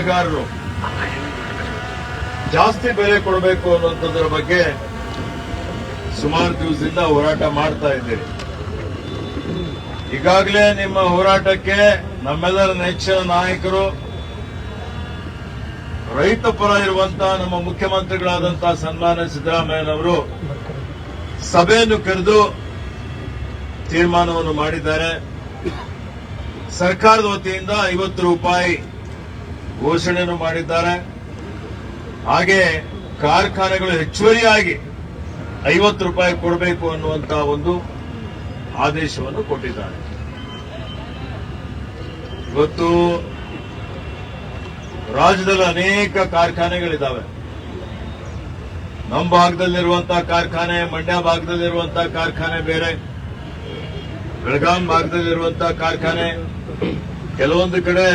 ಬೆಳೆಗಾರರು ಜಾಸ್ತಿ ಬೆಲೆ ಕೊಡಬೇಕು ಅನ್ನುವಂಥದ್ರ ಬಗ್ಗೆ ಸುಮಾರು ದಿವಸದಿಂದ ಹೋರಾಟ ಮಾಡ್ತಾ ಇದ್ದೀರಿ. ಈಗಾಗಲೇ ನಿಮ್ಮ ಹೋರಾಟಕ್ಕೆ ನಮ್ಮೆಲ್ಲರ ನೆಚ್ಚಿನ ನಾಯಕರು, ರೈತ ಪರ ಇರುವಂತಹ ನಮ್ಮ ಮುಖ್ಯಮಂತ್ರಿಗಳಾದಂತಹ ಸನ್ಮಾನ್ಯ ಸಿದ್ದರಾಮಯ್ಯನವರು ಸಭೆಯನ್ನು ಕರೆದು ತೀರ್ಮಾನವನ್ನು ಮಾಡಿದ್ದಾರೆ. ಸರ್ಕಾರದ ವತಿಯಿಂದ ಐವತ್ತು ರೂಪಾಯಿ ಘೋಷಣೆಯನ್ನು ಮಾಡಿದ್ದಾರೆ. ಹಾಗೆ ಕಾರ್ಖಾನೆಗಳು ಹೆಚ್ಚುವರಿಯಾಗಿ ಐವತ್ತು ರೂಪಾಯಿ ಕೊಡಬೇಕು ಅನ್ನುವಂತಹ ಒಂದು ಆದೇಶವನ್ನು ಕೊಟ್ಟಿದ್ದಾರೆ. ಇವತ್ತು ರಾಜ್ಯದಲ್ಲಿ ಅನೇಕ ಕಾರ್ಖಾನೆಗಳಿದ್ದಾವೆ. ನಮ್ಮ ಭಾಗದಲ್ಲಿರುವಂತಹ ಕಾರ್ಖಾನೆ, ಮಂಡ್ಯ ಭಾಗದಲ್ಲಿರುವಂತಹ ಕಾರ್ಖಾನೆ ಬೇರೆ, ಬೆಳಗಾಂ ಭಾಗದಲ್ಲಿರುವಂತಹ ಕಾರ್ಖಾನೆ, ಕೆಲವೊಂದು ಕಡೆ